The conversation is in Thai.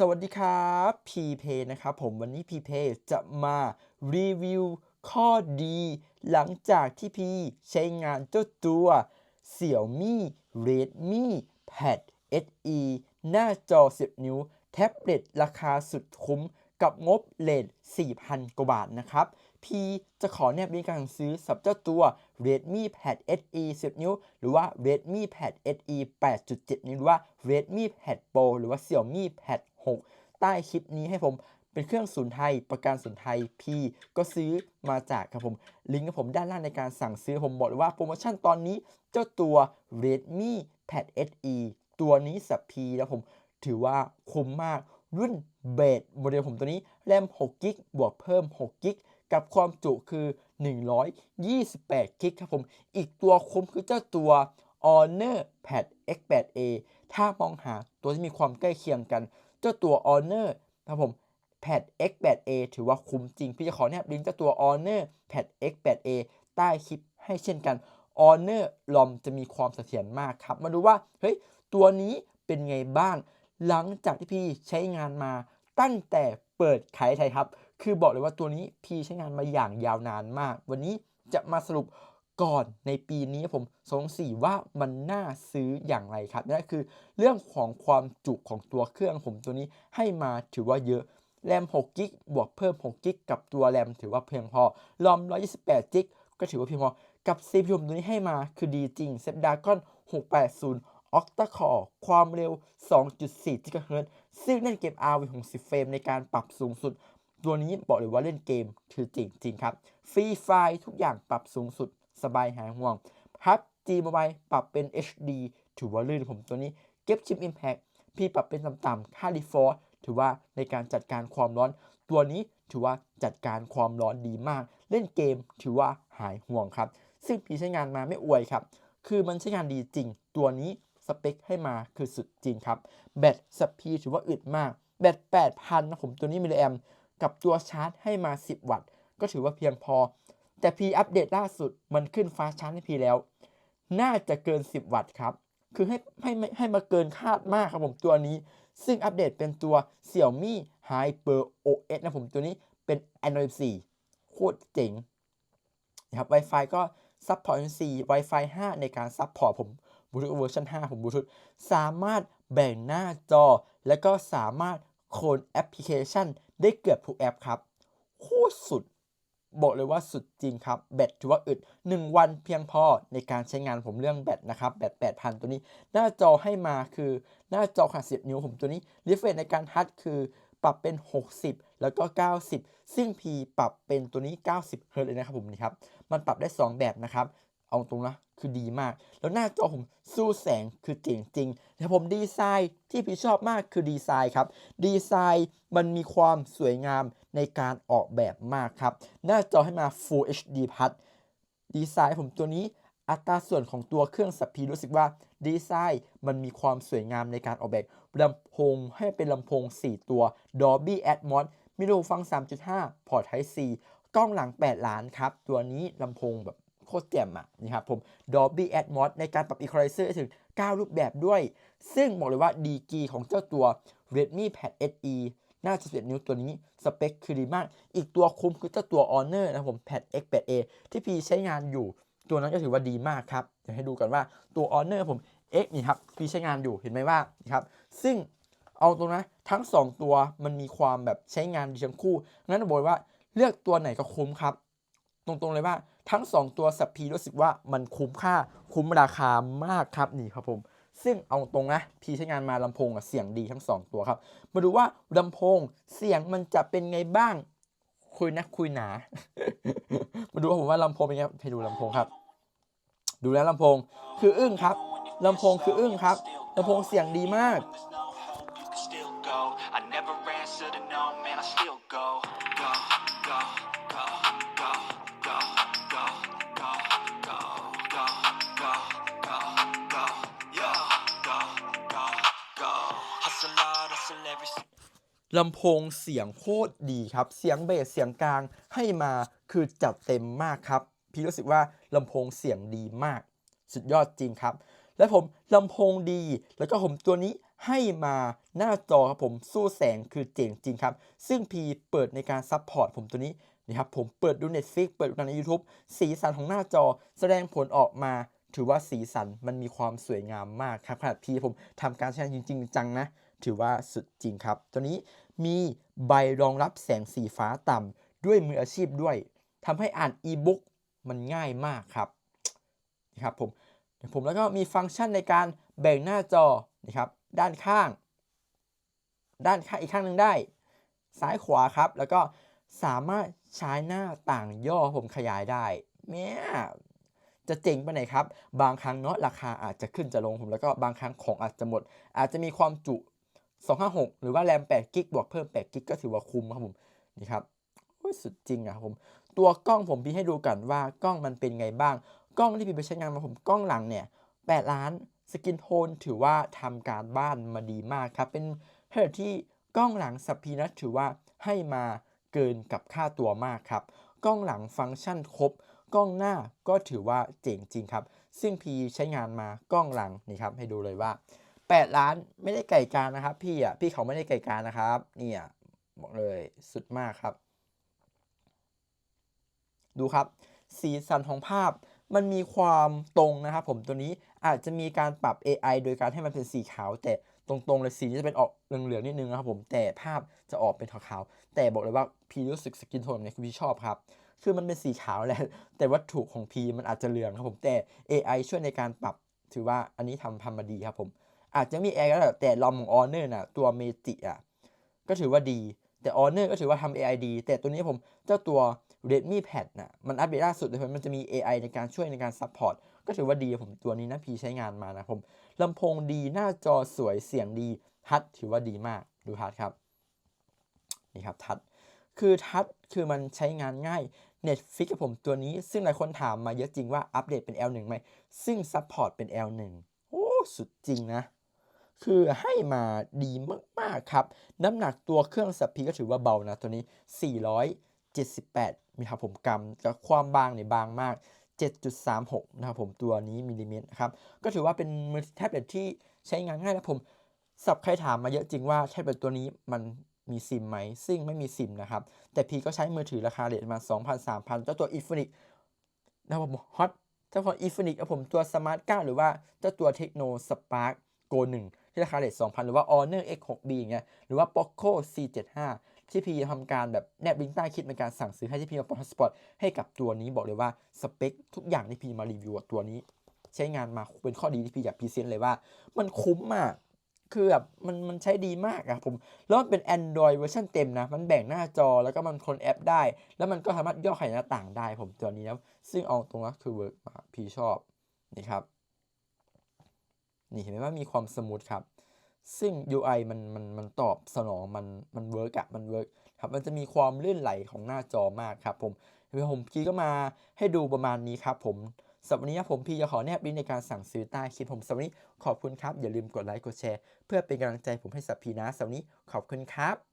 สวัสดีครับพีเพนะครับผมวันนี้พีเพจะมารีวิวข้อดี หลังจากที่พีใช้งานเจ้าตัว Xiaomi Redmi Pad SE หน้าจอ 10 นิ้ว แท็บเล็ตราคาสุดคุ้มกับงบเลท4,000 กว่าบาทนะครับ พีจะขอแนบลิงก์การซื้อสับเจ้าตัว Redmi Pad SE 10 นิ้ว หรือว่า Redmi Pad SE 8.7 นิ้ว หรือว่า Redmi Pad Pro หรือว่า Xiaomi Pad 6 ใต้คลิปนี้ให้ผมเป็นเครื่องศูนย์ไทย ประกันศูนย์ไทยพีก็ซื้อมาจากครับผม ลิงก์กับผมด้านล่างในการสั่งซื้อผมบอกเลยว่าโปรโมชั่นตอนนี้เจ้าตัว Redmi Pad SE ตัวนี้สับพีแล้วผมถือว่าคุ้มมากรุ่นเบสโมเดลผมตัวนี้แรม6กิกบวกเพิ่ม6กิกกับความจุคือ 128กิกครับผม อีกตัวคุ้มคือเจ้าตัว Honor Pad X8a ถ้ามองหาตัวที่มีความใกล้เคียงกัน จ้าตัว Honor ครับผม Pad X8a ถือว่าคุ้มจริง พี่จะขอแนบลิงก์เจ้าตัว Honor Pad X8a ใต้คลิปให้เช่นกัน Honor ลอมจะมีความเสถียรมากครับ มาดูว่า เฮ้ย ตัวนี้เป็นไงบ้าง หลังจากที่พี่ใช้งานมาตั้งแต่เปิดขายไทยครับ คือบอกเลยว่าตัวนี้พี่ใช้งานมาอย่างยาวนานมาก วันนี้จะมาสรุป ก่อนในปีนี้ผมสงสีว่ามันน่าซื้ออย่างไรครับนั่นคือเรื่องของความจุของตัวเครื่องผมตัวนี้ให้มาถือว่าเยอะแรม6กิกบวกเพิ่ม6กิกกับตัวแรมถือว่าเพียงพอรอม128กิกก็ถือว่าเพียงพอกับ CPU ตัวนี้ให้มาคือดีจริง Snapdragon 680 Octa Core ความเร็ว 2.4 GHz ซึ่งเล่นเกม RV 60 เฟรมในการปรับสูงสุด ตัวนี้บอกเลยว่าเล่นเกมคือจริงจริงครับ ฟรีไฟล์ทุกอย่างปรับสูงสุด สบายหายห่วงพับ G Mobile ปรับเป็น HD ถือว่าลื่นผมตัวนี้ เก็บชิป Impact พี่ปรับเป็นต่ำๆค่า Default ถือว่าในการจัดการความร้อน ตัวนี้ถือว่าจัดการความร้อนดีมาก เล่นเกมถือว่าหายห่วงครับ ซึ่งพี่ใช้งานมาไม่อวยครับ คือมันใช้งานดีจริง ตัวนี้สเปคให้มาคือสุดจริงครับ แบตสปีถือว่าอึดมาก แบต 8,000นะผมตัวนี้มิลลิแอมกับตัวชาร์จให้มา 10 วัตต์ ก็ถือว่าเพียงพอ แต่พีอัปเดตล่าสุดมันขึ้นฟ้าชาร์จให้พีแล้ว น่าจะเกิน 10 วัตต์ครับ คือให้ให้ให้มาเกินคาดมากครับผมตัวนี้ ซึ่งอัปเดตเป็นตัว Xiaomi Hyper OS นะผมตัวนี้เป็น Android 4 โคตรเจ๋งนะครับ Wi-Fi ก็ซัพพอร์ต4 Wi-Fi 5 ในการซัพพอร์ตผมบลูทูธเวอร์ชัน5ผมบลูทูธสามารถแบ่งหน้าจอ และก็สามารถโคลนแอปพลิเคชันได้เกือบทุกแอปครับ โคตรสุด บอกเลยว่าสุดจริงครับแบตถือว่าอึด 1 วันเพียงพอในการใช้งานผมเรื่องแบตนะครับแบต8,000 ตัวนี้ หน้าจอให้มาคือหน้าจอขนาด10 นิ้วผมตัวนี้รีเฟรชในการทัชคือปรับเป็น 60 แล้วก็ 90 ซึ่ง P ปรับเป็นตัวนี้ 90 เฮิร์ตเลยนะครับผมนี่ครับ มันปรับได้ 2 แบบนะครับ เอาตรงนะคือดีมาก แล้วหน้าจอผมสู้แสงคือเจ๋งจริงแต่ผมดีไซน์ที่พี่ชอบมากคือดีไซน์ครับ ดีไซน์มันมีความสวยงามในการออกแบบมากครับ หน้าจอให้มา Full HD Plus ดีไซน์ผมตัวนี้อัตราส่วนของตัวเครื่องสับพีรู้สึกว่าดีไซน์มันมีความสวยงามในการออกแบบลำโพงให้เป็นลำโพง 4 ตัว Dolby Atmos มีรูฟัง 3.5 พอร์ต Type C กล้องหลัง 8 ล้านครับ ตัวนี้ลำโพงแบบ โคตรแจ่มอะนี่ครับผม Dolby Atmos ในการปรับ Equalizer ถึง 9 รูปแบบด้วย ซึ่งบอกเลยว่าดีกรีของเจ้าตัว Redmi Pad SE หน้า11นิ้วตัวนี้ สเปคคือดีมาก อีกตัวคุ้มคือเจ้าตัว Honor นะผม Pad X8a ที่พี่ใช้งานอยู่ตัวนั้นก็ถือว่าดีมากครับเดี๋ยวให้ดูกันว่าตัว Honor ผม X นี่ครับพี่ใช้งานอยู่เห็นไหมว่านี่ครับซึ่งเอาตรงนะทั้ง 2 ตัวมันมีความแบบใช้งานดีทั้งคู่งั้นบอกว่าเลือกตัวไหนก็คุ้มครับ ตรงๆเลยว่า ทั้ง 2 ตัวสับพีรู้สึกว่ามันคุ้มค่าคุ้มราคามากครับนี่ครับผม ซึ่งเอาตรงนะพีใช้งานมาลำโพงเสียงดีทั้ง 2 ตัวครับ มาดูว่าลำโพงเสียงมันจะเป็นไงบ้าง คุยนะคุยหนา มาดูผมว่าลำโพงเป็นไงให้ดูลำโพงครับ ดูแล้วลำโพงคืออึ้งครับลำโพงคืออึ้งครับลำโพงเสียงดีมาก go, go, go, go, ลำโพงเสียงโคตรดีครับ เสียงเบสเสียงกลางให้มาคือจัดเต็มมากครับ พี่รู้สึกว่าลำโพงเสียงดีมาก สุดยอดจริงครับ และผมลำโพงดี แล้วก็ผมตัวนี้ให้มาหน้าจอครับผมสู้แสงคือเจ๋งจริงครับ ซึ่งพีเปิดในการซัพพอร์ตผมตัวนี้นะครับผมเปิดดู Netflix เปิดดูใน YouTube สีสันของหน้าจอแสดงผลออกมา ถือว่าสีสันมันมีความสวยงามมากครับขนาดพีผมทำการใช้งานจริง ๆ จังนะ ถือว่าสุดจริงครับ ตัวนี้ มีใบรองรับแสงสีฟ้าต่ำด้วยมืออาชีพด้วยทำให้อ่านอีบุ๊กมันง่ายมากครับนะครับผมผมแล้วก็มีฟังก์ชันในการแบ่งหน้าจอนะครับด้านข้าง ด้านข้างอีกข้างหนึ่งได้ ซ้ายขวาครับ แล้วก็สามารถใช้หน้าต่างย่อผมขยายได้แม่จะเจ๋งไปไหนครับ บางครั้งเนาะราคาอาจจะขึ้นจะลงผมแล้วก็บางครั้งของอาจจะหมด อาจจะมีความจุ 256 หรือว่าแรม8กิกบวกเพิ่ม8กิกก็ถือว่าคุ้มครับผมนี่ครับโอ้ยสุดจริงอะครับผม ตัวกล้องผมพี่ให้ดูกันว่ากล้องมันเป็นไงบ้าง กล้องที่พี่ไปใช้งานมาผมกล้องหลังเนี่ย8ล้านสกินโทนถือว่าทำการบ้านมาดีมากครับ เป็นเฮดที่กล้องหลังสัพพีนะถือว่าให้มาเกินกับค่าตัวมากครับ กล้องหลังฟังก์ชันครบ กล้องหน้าก็ถือว่าเจ๋งจริงครับ ซึ่งพีใช้งานมากล้องหลังนี่ครับให้ดูเลยว่า 8 ล้านไม่ได้ไก่การนะครับ พี่อะพี่เขาไม่ได้ไก่การนะครับเนี่ยบอกเลยสุดมากครับ ดูครับ สีสันของภาพมันมีความตรงนะครับ ผมตัวนี้อาจจะมีการปรับ AI โดยการให้มันเป็นสีขาว แต่ตรงๆเลยสีจะเป็นออกเหลืองๆนิดนึงนะครับผมแต่ภาพจะออกเป็นขาวๆแต่บอกเลยว่าพีรู้สึกสกินโทนเนี่ยคือพีชอบครับคือมันเป็นสีขาวแหละแต่วัตถุของพีมันอาจจะเหลืองครับผมแต่ AI ช่วยในการปรับถือว่าอันนี้ทำทำมาดีครับผม อาจจะมี AI ก็ได้แต่ลอมของ Honor น่ะตัวเมจิอะก็ถือว่าดี แต่ Honor ก็ถือว่าทำ AI ดี แต่ตัวนี้ผมเจ้าตัว Redmi Pad น่ะมันอัปเดตล่าสุดเลยมันจะมี AI ในการช่วยในการซัพพอร์ตก็ถือว่าดีผมตัวนี้นะพีใช้งานมานะผมลำโพงดีหน้าจอสวยเสียงดีทัชถือว่าดีมากดูทัชครับนี่ครับทัชคือทัชคือมันใช้งานง่าย Netflix กับผมตัวนี้ ซึ่งหลายคนถามมาเยอะจริงว่าอัปเดตเป็น L1 ไหมซึ่งซัพพอร์ตเป็น L1 โอ้สุดจริงนะ คือให้มาดีมากๆครับ น้ำหนักตัวเครื่องสับพีก็ถือว่าเบานะ ตัวนี้ 478มีครับผมกรัมกับความบางเนี่ยบางมาก 7.36 นะครับผมตัวนี้มิลลิเมตรครับ ก็ถือว่าเป็นมือแท็บเล็ตที่ใช้งานง่ายและผมสับใครถามมาเยอะจริงว่าแท็บเล็ตตัวนี้มันมีซิมไหม ซึ่งไม่มีซิมนะครับ แต่พีก็ใช้มือถือราคาเรทมา 2,000 3,000เจ้าตัว Infinix นะครับผมฮอตเจ้าของ Infinix ครับผมตัว Smart 9หรือว่าเจ้าตัว Techno Spark Go 1 ที่ราคาเรท2,000 หรือว่า Honor X6B อย่างเงี้ยหรือว่า Poco C75 ที่พีทำการแบบแนบลิงก์ใต้คลิปในการสั่งซื้อให้ที่พีมาปอนสปอร์ตให้กับตัวนี้บอกเลยว่าสเปคทุกอย่างที่พีมารีวิวตัวนี้ ใช้งานมาเป็นข้อดีที่พีอยากพรีเซนต์เลยว่า มันคุ้มมากคือแบบมันมันใช้ดีมากอะผมแล้วมันเป็น Android เวอร์ชันเต็มนะ มันแบ่งหน้าจอแล้วก็มันคนแอปได้ แล้วมันก็สามารถย่อไขหน้าต่างได้ผมตัวนี้นะซึ่งเอาตรงนั้นคือเวิร์กมากพี่ชอบนี่ครับ นี่เห็นไหมว่ามีความสมูทครับ ซึ่ง UI มันมันมันตอบสนองมันมันเวิร์กอะมันเวิร์กครับมันจะมีความลื่นไหลของหน้าจอมากครับผมเดี๋ยวผมพี่ก็มาให้ดูประมาณนี้ครับผมสำหรับวันนี้ผมพี่จะขอแนบลิงก์ในการสั่งซื้อใต้คลิปผมสำหรับวันนี้ขอบคุณครับ อย่าลืมกดไลค์กดแชร์ เพื่อเป็นกำลังใจผมให้สับพีนะสำหรับวันนี้ขอบคุณครับ